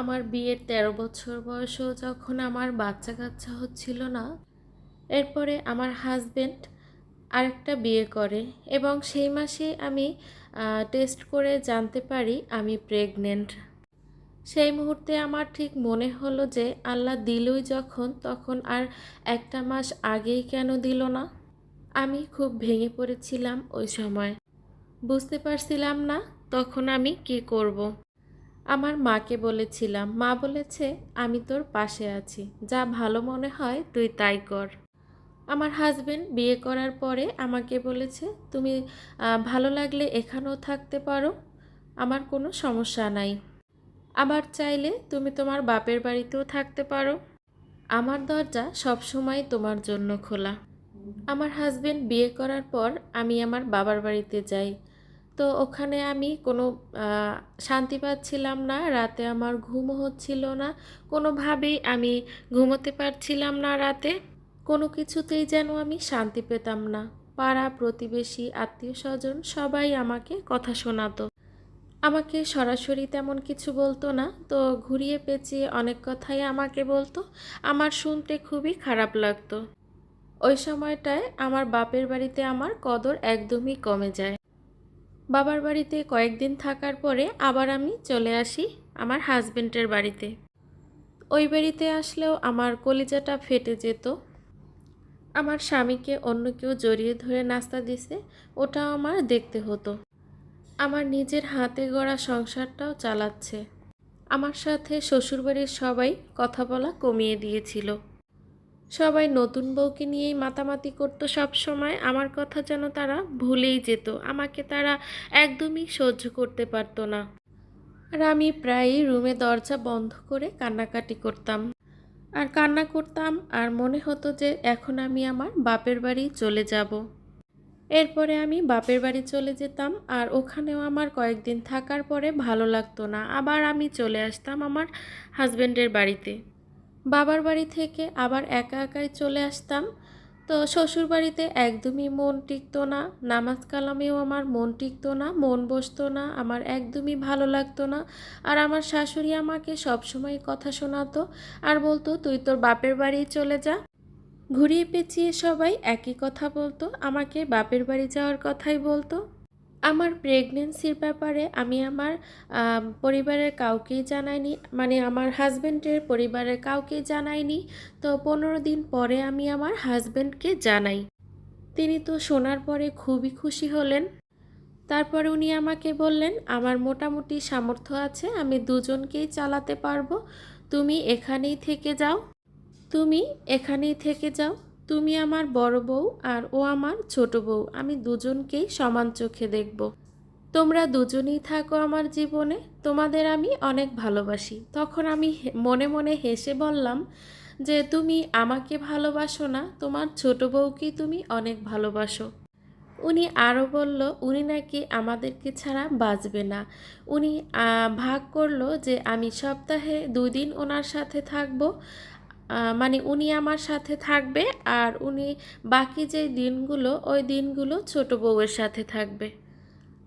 আমার বিয়ের তেরো বছর বয়সেও যখন আমার বাচ্চা কাচ্চা হচ্ছিল না, এরপরে আমার হাজবেন্ড আরেকটা বিয়ে করে এবং সেই মাসে আমি টেস্ট করে জানতে পারি আমি প্রেগনেন্ট সেই মুহূর্তে আমার ঠিক মনে হলো যে আল্লাহ দিলই যখন, তখন আর একটা মাস আগেই কেন দিল না? আমি খুব ভেঙে পড়েছিলাম ওই সময়। বুঝতে পারছিলাম না তখন আমি কি করব। আমার মাকে বলেছিলাম, মা বলেছে, আমি তোর পাশে আছি। যা ভালো মনে হয়, তুই তাই কর। আমার হাজবেন্ড বিয়ে করার পরে আমাকে বলেছে, তুমি ভালো লাগলে এখানেও থাকতে পারো, আমার কোনো সমস্যা নাই। আবার চাইলে তুমি তোমার বাপের বাড়িতেও থাকতে পারো। আমার দরজা সবসময় তোমার জন্য খোলা। আমার হাজবেন্ড বিয়ে করার পর আমি আমার বাবার বাড়িতে যাই। তো ওখানে আমি কোনো শান্তি পাচ্ছিলাম না, রাতে আমার ঘুমও হচ্ছিল না। কোনোভাবেই আমি ঘুমোতে পারছিলাম না রাতে। কোনো কিছুতেই যেন আমি শান্তি পেতাম না। পাড়া, প্রতিবেশী, আত্মীয় স্বজন সবাই আমাকে কথা শোনাতো। আমাকে সরাসরি তেমন কিছু বলতো না। তো ঘুরিয়ে পেঁচিয়ে অনেক কথাই আমাকে বলতো। আমার শুনতে খুবই খারাপ লাগতো। ওই সময়টায় আমার বাপের বাড়িতে আমার কদর একদমই কমে যায়। বাবার বাড়িতে কয়েকদিন থাকার পরে আবার আমি চলে আসি আমার হাজবেন্ডের বাড়িতে। ওই বাড়িতে আসলেও আমার কলিজাটা ফেটে যেত। আমার স্বামীকে অন্য কেউ জড়িয়ে ধরে নাস্তা দিছে, ওটাও আমার দেখতে হতো। আমার নিজের হাতে গড়া সংসারটাও চালাচ্ছে। আমার সাথে শ্বশুরবাড়ির সবাই কথা বলা কমিয়ে দিয়েছিল। সবাই নতুন বউকে নিয়েই মাতামাতি করতো সব সময়। আমার কথা যেন তারা ভুলেই যেত। আমাকে তারা একদমই সহ্য করতে পারতো না। আর আমি প্রায়ই রুমে দরজা বন্ধ করে কান্নাকাটি করতাম। আর কান্না করতাম আর মনে হতো যে এখন আমি আমার বাপের বাড়ি চলে যাব। এরপরে আমি বাপের বাড়ি চলে যেতাম আর ওখানেও আমার কয়েকদিন থাকার পরে ভালো লাগতো না। আবার আমি চলে আসতাম আমার হাজবেন্ডের বাড়িতে। বাবার বাড়ি থেকে আবার একা একাই চলে আসতাম। তো শ্বশুর বাড়িতে একদমই মন টিকতো না, নামাজ কালামেও আমার মন টিকতো না, মন বসতো না, আমার একদমই ভালো লাগতো না। আর আমার শাশুড়ি আমাকে সবসময় কথা শোনাতো, আর বলতো, তুই তোর বাপের বাড়ি চলে যা। ঘুরিয়ে পেঁচিয়ে সবাই একই কথা বলতো, আমাকে বাপের বাড়ি যাওয়ার কথাই বলতো। আমার প্রেগনেন্সির ব্যাপারে আমি আমার পরিবারের কাউকেই জানাইনি মানে আমার হাজব্যান্ডের পরিবারের কাউকেই জানাইনি। তো পনেরো দিন পরে আমি আমার হাজব্যান্ডকে জানাই। তিনি তো শোনার পরে খুবই খুশি হলেন। তারপরে উনি আমাকে বললেন, আমার মোটামুটি সামর্থ্য আছে, আমি দুজনকেই চালাতে পারব। তুমি এখানেই থেকে যাও। তুমি এখানেই থেকে যাও। তুমি আমার বড় বউ আর ও আমার ছোট বউ। আমি দুজনকেই সমান চোখে দেখব। তোমরা দুজনেই থাকো আমার জীবনে। তোমাদের আমি অনেক ভালোবাসি। তখন আমি মনে মনে হেসে বললাম যে, তুমি আমাকে ভালোবাসো না, তোমার ছোট বউকেই তুমি অনেক ভালোবাসো। উনি আরও বলল, উনি নাকি আমাদেরকে ছাড়া বাঁচবে না। উনি ভাগ করল যে, আমি সপ্তাহে দুই দিন ওনার সাথে থাকব মানে উনি আমার সাথে থাকবে আর উনি বাকি যে দিনগুলো, ওই দিনগুলো ছোট বউয়ের সাথে থাকবে।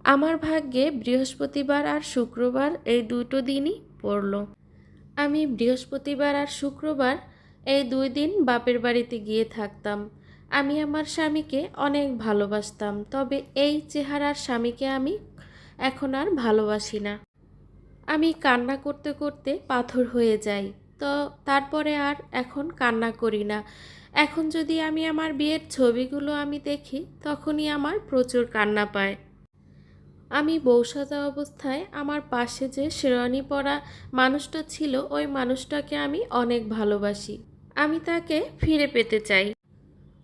আমার ভাগ্যে বৃহস্পতিবার আর শুক্রবার এই দুটো দিনই পড়ল। আমি বৃহস্পতিবার আর শুক্রবার এই দুই দিন বাপের বাড়িতে গিয়ে থাকতাম। আমি আমার স্বামীকে অনেক ভালোবাসতাম, তবে এই চেহারার স্বামীকে আমি এখন আর ভালোবাসি না। আমি কান্না করতে করতে পাথর হয়ে যাই। তো তারপরে আর এখন কান্না করি না। এখন যদি আমি আমার বিয়ের ছবিগুলো আমি দেখি, তখনই আমার প্রচুর কান্না পায়। আমি বউ সাজা অবস্থায় আমার পাশে যে শেরওয়ানি পরা মানুষটা ছিল, ওই মানুষটাকে আমি অনেক ভালোবাসি। আমি তাকে ফিরে পেতে চাই।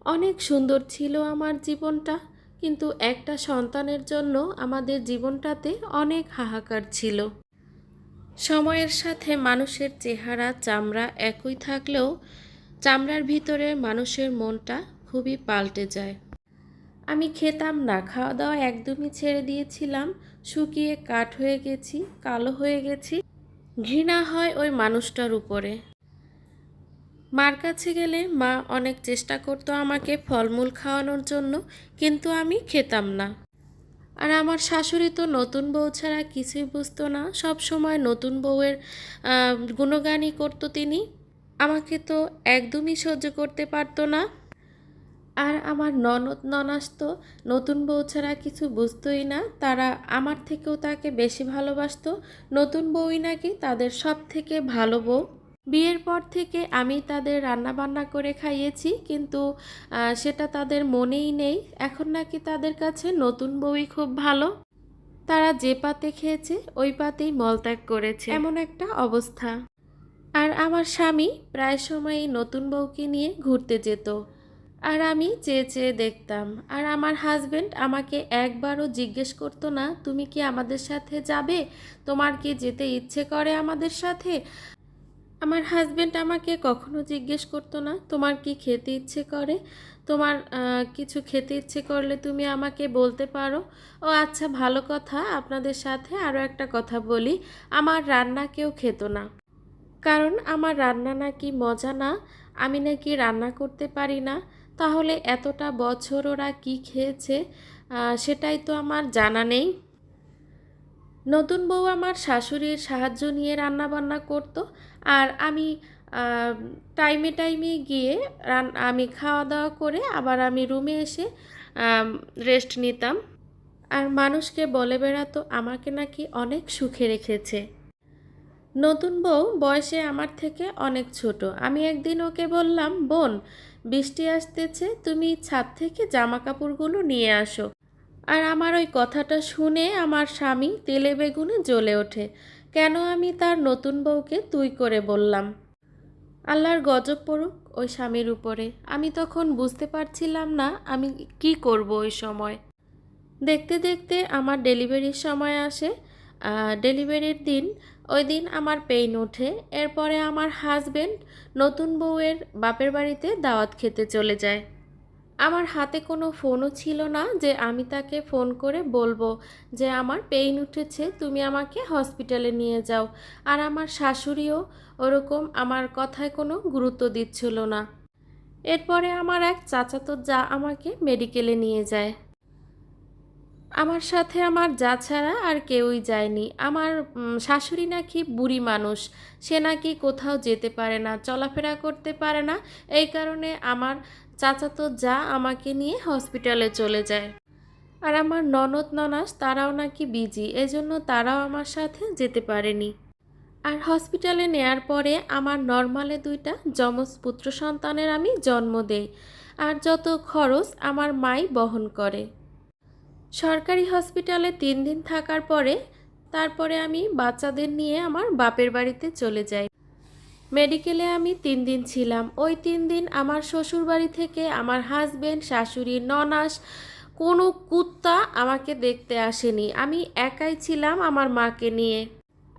অনেক সুন্দর ছিল আমার জীবনটা, কিন্তু একটা সন্তানের জন্য আমাদের জীবনটাতে অনেক হাহাকার ছিল। সময়ের সাথে মানুষের চেহারা, চামড়া একই থাকলেও চামড়ার ভিতরে মানুষের মনটা খুবই পাল্টে যায়। আমি খেতাম না খাওয়া দাওয়া একদমই ছেড়ে দিয়েছিলাম, শুকিয়ে কাঠ হয়ে গেছি, কালো হয়ে গেছি। ঘৃণা হয় ওই মানুষটার উপরে। মার কাছে গেলে মা অনেক চেষ্টা করতো আমাকে ফলমূল খাওয়ানোর জন্য, কিন্তু আমি খেতাম না। আর আমার শাশুড়ি তো নতুন বউ ছাড়া কিছুই বুঝতো না। সব সময় নতুন বউয়ের গুণগানই করতো তিনি। আমাকে তো একদমই সহ্য করতে পারতো না। আর আমার ননদ ননাস তো নতুন বউ ছাড়া কিছু বুঝতোই না। তারা আমার থেকেও তাকে বেশি ভালোবাসতো। নতুন বউই নাকি তাদের সব থেকে ভালো বউ। বিয়ের পর থেকে আমি তাদের রান্না বান্না করে খাইয়েছি, কিন্তু সেটা তাদের মনেই নেই। এখন নাকি তাদের কাছে নতুন বউই খুব ভালো। তারা যে পাতে খেয়েছে, ওই পাতেই মলত্যাগ করেছে। এমন একটা অবস্থা। আর আমার স্বামী প্রায় সময়ই নতুন বউকে নিয়ে ঘুরতে যেত। আর আমি চেয়ে চেয়ে দেখতাম। আর আমার হাজবেন্ড আমাকে একবারও জিজ্ঞেস করতো না, তুমি কি আমাদের সাথে যাবে? তোমার কি যেতে ইচ্ছে করে আমাদের সাথে? আমার হাজবেন্ড আমাকে কখনো জিজ্ঞেস করতো না, তোমার কি খেতে ইচ্ছে করে? তোমার কিছু খেতে ইচ্ছে করলে তুমি আমাকে বলতে পারো? ও আচ্ছা ভালো কথা, আপনাদের সাথে আরও একটা কথা বলি, আমার রান্না কেউ খেত না। কারণ আমার রান্না নাকি মজা না, আমি নাকি রান্না করতে পারি না, তাহলে এতটা বছর ওরা কি খেয়েছে সেটাই তো আমার জানা নেই। নতুন বউ আমার শাশুড়ির সাহায্য নিয়ে রান্না বান্না করতো আর আমি টাইমে টাইমে গিয়ে রান, আমি খাওয়া দাওয়া করে আবার আমি রুমে এসে রেস্ট নিতাম। আর মানুষকে বলে বেড়াতো, আমাকে নাকি অনেক সুখে রেখেছে। নতুন বউ বয়সে আমার থেকে অনেক ছোট। আমি একদিন ওকে বললাম, বোন, বৃষ্টি আসতেছে, তুমি ছাদ থেকে জামা কাপড়গুলো নিয়ে আসো। আর আমার ওই কথাটা শুনে আমার স্বামী তেলে বেগুনে জ্বলে ওঠে। কেন আমি তার নতুন বউকে তুই করে বললাম? আল্লাহর গজব পড়ুক ওই স্বামীর উপরে। আমি তখন বুঝতে পারছিলাম না আমি কি করব ওই সময়। দেখতে দেখতে আমার ডেলিভারির সময় আসে। ডেলিভারির দিন, ওই দিন আমার পেইন ওঠে। এরপরে আমার হাজবেন্ড নতুন বউয়ের বাপের বাড়িতে দাওয়াত খেতে চলে যায়। আমার হাতে কোনো ফোনও ছিল না যে আমি তাকে ফোন করে বলব যে, আমার পেইন উঠেছে, তুমি আমাকে হসপিটালে নিয়ে যাও। আর আমার শাশুড়িও ওরকম আমার কথায় কোনো গুরুত্ব দিচ্ছিল না। এরপরে আমার এক চাচাতো যা আমাকে মেডিকেলে নিয়ে যায়। আমার সাথে আমার যা ছাড়া আর কেউই যায়নি। আমার শাশুড়ি নাকি বুড়ি মানুষ। সে নাকি কোথাও যেতে পারে না, চলাফেরা করতে পারে না। এই কারণে আমার চাচাতো যা আমাকে নিয়ে হসপিটালে চলে যায়। আর আমার ননদ ননাস তারাও নাকি বিজি, এজন্য তারাও আমার সাথে যেতে পারেনি। আর হসপিটালে নেয়ার পরে আমার নর্মালে দুইটা যমজ পুত্র সন্তানের আমি জন্ম দেই। আর যত খরচ আমার মাই বহন করে। সরকারি হসপিটালে তিন দিন থাকার পরে তারপরে আমি বাচ্চাদের নিয়ে আমার বাপের বাড়িতে চলে যাই। মেডিকেলে আমি তিন দিন ছিলাম। ওই তিন দিন আমার শ্বশুর বাড়ি থেকে আমার হাজবেন্ড শাশুড়ি, ননাস, কোনো কুত্তা আমাকে দেখতে আসেনি। আমি একাই ছিলাম আমার মাকে নিয়ে।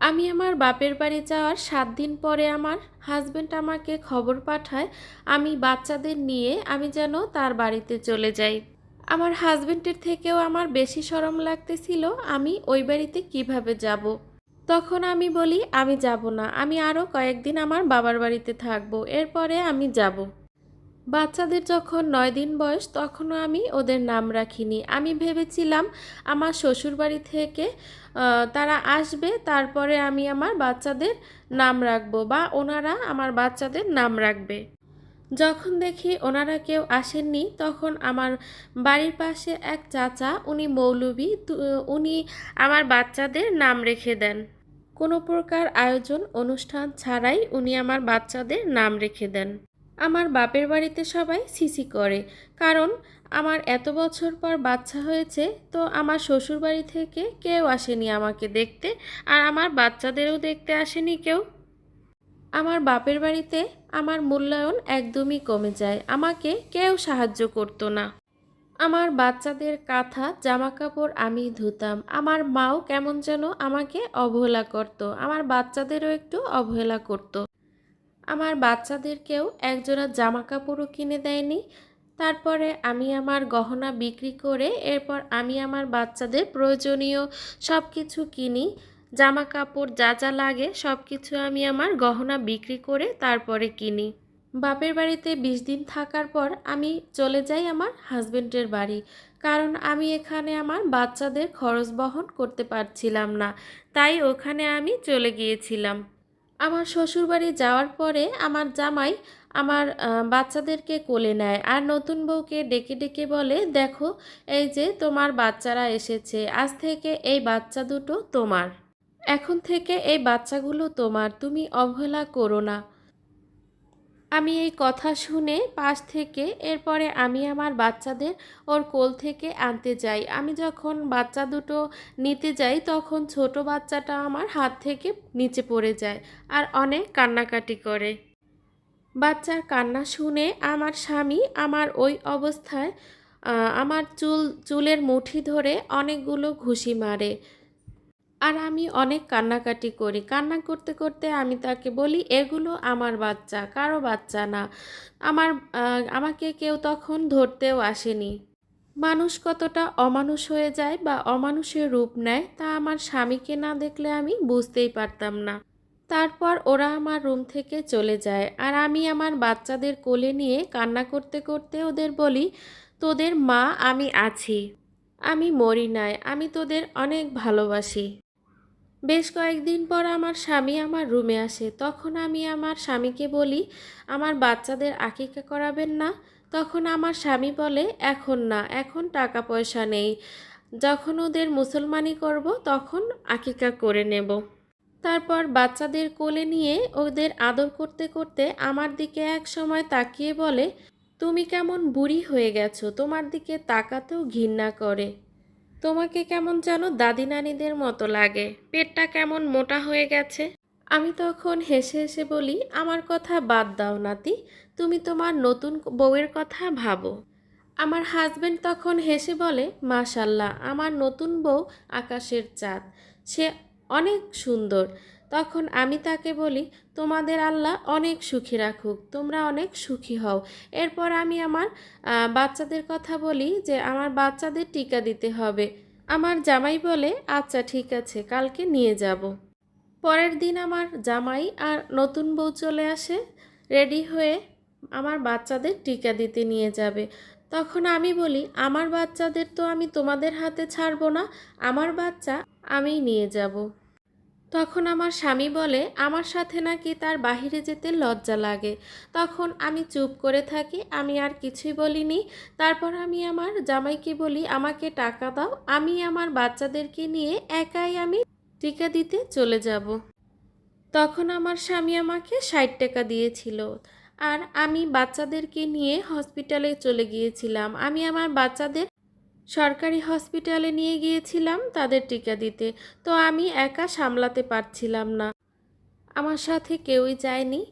আমি আমার বাপের বাড়ি যাওয়ার সাত দিন পরে আমার হাজবেন্ড আমাকে খবর পাঠায়, আমি বাচ্চাদের নিয়ে আমি যেন তার বাড়িতে চলে যাই। আমার হাজবেন্ডের থেকেও আমার বেশি সরম লাগতেছিল আমি ওই বাড়িতে কীভাবে যাব। তখন আমি বলি, আমি যাব না, আমি আরও কয়েকদিন আমার বাবার বাড়িতে থাকব, এরপরে আমি যাব। বাচ্চাদের যখন নয় দিন বয়স, তখনও আমি ওদের নাম রাখিনি। আমি ভেবেছিলাম আমার শ্বশুরবাড়ি থেকে তারা আসবে, তারপরে আমি আমার বাচ্চাদের নাম রাখব বা ওনারা আমার বাচ্চাদের নাম রাখবে। যখন দেখি ওনারা কেউ আসেননি, তখন আমার বাড়ির পাশে এক চাচা, উনি মৌলবী উনি আমার বাচ্চাদের নাম রেখে দেন। কোনো প্রকার আয়োজন, অনুষ্ঠান ছাড়াই উনি আমার বাচ্চাদের নাম রেখে দেন। আমার বাপের বাড়িতে সবাই সিসি করে, কারণ আমার এত বছর পর বাচ্চা হয়েছে, তো আমার শ্বশুর বাড়ি থেকে কেউ আসেনি আমাকে দেখতে, আর আমার বাচ্চাদেরও দেখতে আসেনি কেউ। আমার বাপের বাড়িতে আমার মূল্যায়ন একদমই কমে যায়। আমাকে কেউ সাহায্য করতো না। আমার বাচ্চাদের কাঁথা জামা কাপড় আমি ধুতাম। আমার মাও কেমন যেন আমাকে অবহেলা করত। আমার বাচ্চাদেরও একটু অবহেলা করত। আমার বাচ্চাদেরকেও একজোড়া জামা কাপড়ও কিনে দেয়নি। তারপরে আমি আমার গহনা বিক্রি করে এরপর আমি আমার বাচ্চাদের প্রয়োজনীয় সব কিছু কিনি। জামা কাপড় যা যা লাগে সব কিছু আমি আমার গহনা বিক্রি করে তারপরে কিনি। বাপের বাড়িতে বিশ দিন থাকার পর আমি চলে যাই আমার হাজবেন্ডের বাড়ি, কারণ আমি এখানে আমার বাচ্চাদের খরচ বহন করতে পারছিলাম না, তাই ওখানে আমি চলে গিয়েছিলাম। আমার শ্বশুরবাড়ি যাওয়ার পরে আমার জামাই আমার বাচ্চাদেরকে কোলে নেয় আর নতুন বউকে ডেকে ডেকে বলে, দেখো, এই যে তোমার বাচ্চারা এসেছে, আজ থেকে এই বাচ্চা দুটো তোমার। এখন থেকে এই বাচ্চাগুলো তোমার, তুমি অবহেলা করো না। আমি এই কথা শুনে পাশ থেকে এরপরে আমি আমার বাচ্চাদের ওর কোল থেকে আনতে যাই। আমি যখন বাচ্চা দুটো নিতে যাই, তখন ছোট বাচ্চাটা আমার হাত থেকে নিচে পড়ে যায় আর অনেক কান্নাকাটি করে। বাচ্চার কান্না শুনে আমার স্বামী আমার ওই অবস্থায় আমার চুল, চুলের মুঠি ধরে অনেকগুলো ঘুষি মারে। আর আমি অনেক কান্নাকাটি করি। কান্না করতে করতে আমি তাকে বলি, এগুলো আমার বাচ্চা, কারও বাচ্চা না। আমার আমাকে কেউ তখন ধরতেও আসেনি। মানুষ কতটা অমানুষ হয়ে যায় বা অমানুষের রূপ নেয় তা আমার স্বামীকে না দেখলে আমি বুঝতেই পারতাম না। তারপর ওরা আমার রুম থেকে চলে যায় আর আমি আমার বাচ্চাদের কোলে নিয়ে কান্না করতে করতে ওদের বলি, তোদের মা, আমি আছি। আমি মরি নাই। আমি তোদের অনেক ভালোবাসি। বেশ কয়েকদিন পর আমার স্বামী আমার রুমে আসে। তখন আমি আমার স্বামীকে বলি, আমার বাচ্চাদের আকিকা করাবেন না। তখন আমার স্বামী বলে, এখন না, এখন টাকা পয়সা নেই। যখন ওদের মুসলমানি করব, তখন আকিকা করে নেব। তারপর বাচ্চাদের কোলে নিয়ে ওদের আদর করতে করতে আমার দিকে এক সময় তাকিয়ে বলে, তুমি কেমন বুড়ি হয়ে গেছো, তোমার দিকে তাকাতেও ঘৃণা করে। তোমাকে কেমন যেন দাদি নানিদের মতো লাগে। পেটটা কেমন মোটা হয়ে গেছে। আমি তখন হেসে হেসে বলি, আমার কথা বাদ দাও নাতি, তুমি তোমার নতুন বউয়ের কথা ভাবো। আমার হাজব্যান্ড তখন হেসে বলে, মাশাল্লাহ, আমার নতুন বউ আকাশের চাঁদ। সে অনেক সুন্দর। তখন আমি তাকে বলি, তোমাদের আল্লাহ অনেক সুখী রাখুক, তোমরা অনেক সুখী হও। এরপর আমি আমার বাচ্চাদের কথা বলি যে, আমার বাচ্চাদের টিকা দিতে হবে। আমার জামাই বলে আচ্ছা ঠিক আছে, কালকে নিয়ে যাব। পরের দিন আমার জামাই আর নতুন বউ চলে আসে, রেডি হয়ে আমার বাচ্চাদের টিকা দিতে নিয়ে যাবে। তখন আমি বলি, আমার বাচ্চাদের তো আমি তোমাদের হাতে ছাড়বো না, আমার বাচ্চা আমিই নিয়ে যাব। তখন আমার স্বামী বলে, আমার সাথে নাকি তার বাহিরে যেতে লজ্জা লাগে। তখন আমি চুপ করে থাকি, আমি আর কিছুই বলিনি। তারপর আমি আমার জামাইকে বলি, আমাকে টাকা দাও, আমি আমার বাচ্চাদেরকে নিয়ে একাই আমি টিকা দিতে চলে যাব। তখন আমার স্বামী আমাকে ষাট টাকা দিয়েছিল। আর আমি বাচ্চাদেরকে নিয়ে হসপিটালে চলে গিয়েছিলাম। আমি আমার বাচ্চাদের সরকারি হসপিটালে নিয়ে গিয়েছিলাম তাদের টিকা দিতে। তো আমি একা সামলাতে পারছিলাম না। আমার সাথে কেউই যায়নি।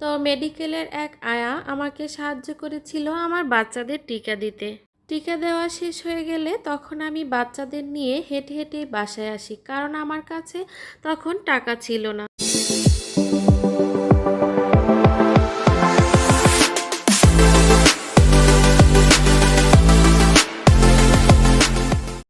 তো মেডিকেলের এক আয়া আমাকে সাহায্য করেছিল আমার বাচ্চাদের টিকা দিতে। টিকা দেওয়া শেষ হয়ে গেলে তখন আমি বাচ্চাদের নিয়ে হেঁটে হেঁটে বাসায় আসি, কারণ আমার কাছে তখন টাকা ছিল না।